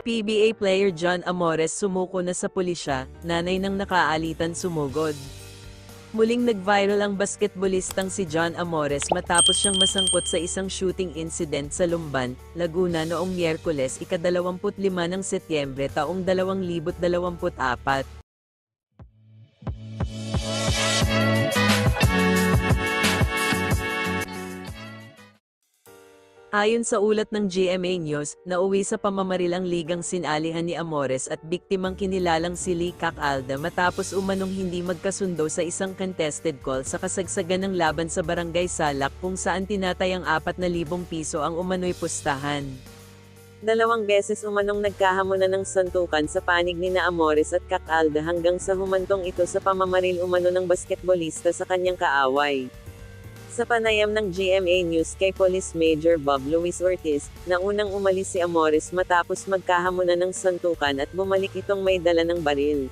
PBA player John Amores sumuko na sa pulisya, nanay ng nakaalitan sumugod. Muling nag-viral ang basketballistang si John Amores matapos siyang masangkot sa isang shooting incident sa Lumban, Laguna noong Miyerkules ika-25 ng Setyembre taong 2024. Ayon sa ulat ng GMA News, nauwi sa pamamaril ang ligang sinalihan ni Amores at biktimang kinilalang si Lee Cacalda matapos umanong hindi magkasundo sa isang contested call sa kasagsagan ng laban sa Barangay Salak kung saan tinatay ang 4,000 piso ang umano'y pustahan. Dalawang beses umanong nagkahamunan ng santukan sa panig ni na Amores at Cacalda hanggang sa humantong ito sa pamamaril umano ng basketbolista sa kanyang kaaway. Sa panayam ng GMA News kay Police Major Bob Luis Ortiz, na unang umalis si Amores matapos magkahamunan ng santukan at bumalik itong may dala ng baril.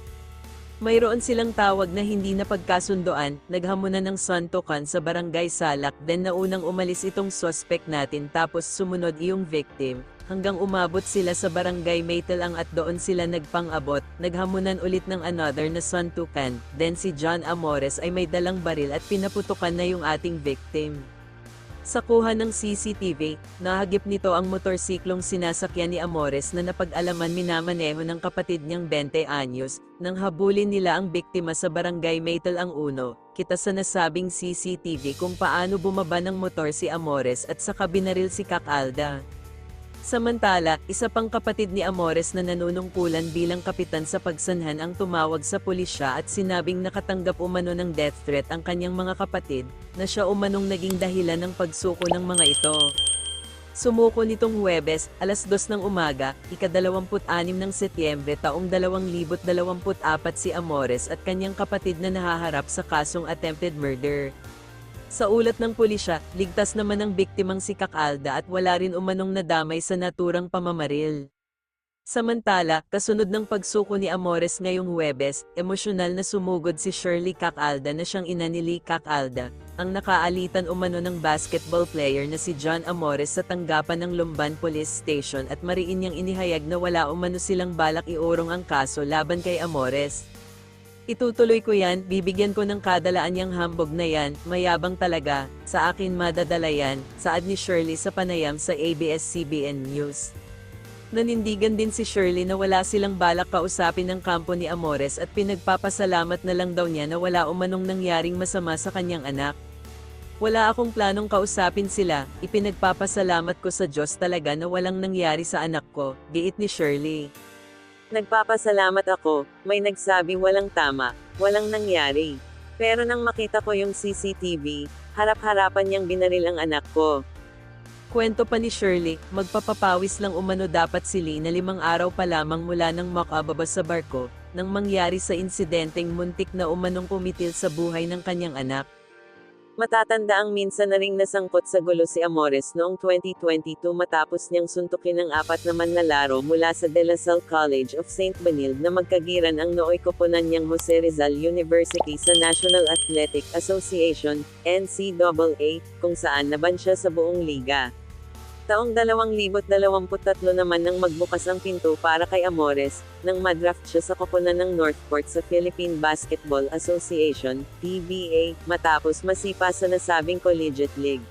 Mayroon silang tawag na hindi na pagkasundoan, naghamunan ng santukan sa barangay Salak then na unang umalis itong suspect natin tapos sumunod iyong victim, hanggang umabot sila sa barangay Maytalang at doon sila nagpang-abot, naghamunan ulit ng another na santukan, then si John Amores ay may dalang baril at pinaputukan na yung ating victim. Sa kuha ng CCTV, nahagip nito ang motorsiklong sinasakyan ni Amores na napag-alaman minamaneho ng kapatid niyang 20 anyos, nang habulin nila ang biktima sa barangay Maytal ang Uno, kita sa nasabing CCTV kung paano bumaba ng motor si Amores at saka binaril si Cacalda. Samantala, isa pang kapatid ni Amores na nanunungkulan bilang kapitan sa pagsanhan ang tumawag sa pulisya at sinabing nakatanggap umano ng death threat ang kanyang mga kapatid, na siya umanong naging dahilan ng pagsuko ng mga ito. Sumuko nitong Huwebes, alas 2 ng umaga, ika-26 ng Setyembre taong 2024 si Amores at kanyang kapatid na nahaharap sa kasong attempted murder. Sa ulat ng pulisya, ligtas naman ang biktimang si Cacalda at wala rin umanong nadamay sa naturang pamamaril. Samantala, kasunod ng pagsuko ni Amores ngayong Huwebes, emosyonal na sumugod si Shirley Cacalda na siyang ina ni Lee Cacalda, ang nakaalitan umano ng basketball player na si John Amores sa tanggapan ng Lumban Police Station at mariin niyang inihayag na wala umano silang balak iurong ang kaso laban kay Amores. Itutuloy ko yan, bibigyan ko ng kadalaan niyang hambog na yan, mayabang talaga, sa akin madadala yan, saad ni Shirley sa panayam sa ABS-CBN News. Nanindigan din si Shirley na wala silang balak kausapin ng kampo ni Amores at pinagpapasalamat na lang daw niya na wala umanong nangyaring masama sa kanyang anak. Wala akong planong kausapin sila, ipinagpapasalamat ko sa Diyos talaga na walang nangyari sa anak ko, giit ni Shirley. Nagpapasalamat ako, may nagsabi walang tama, walang nangyari. Pero nang makita ko yung CCTV, harap-harapan niyang binaril ang anak ko. Kwento pa ni Shirley, magpapapawis lang umano dapat si Lee na limang araw pa lamang mula nang makababa sa barko, nang mangyari sa insidenteng muntik na umanong kumitil sa buhay ng kanyang anak. Matatanda ang minsan na ring nasangkot sa gulo si Amores noong 2022 matapos niyang suntukin ng apat na manlalaro mula sa De La Salle College of St. Benilde na magkagiran ang nooy koponan niyang Jose Rizal University sa National Athletic Association, NCAA, kung saan naban siya sa buong liga. Taong 2023 naman nang magbukas ang pinto para kay Amores, nang madraft siya sa koponan ng Northport sa Philippine Basketball Association, PBA, matapos masipa sa nasabing collegiate league.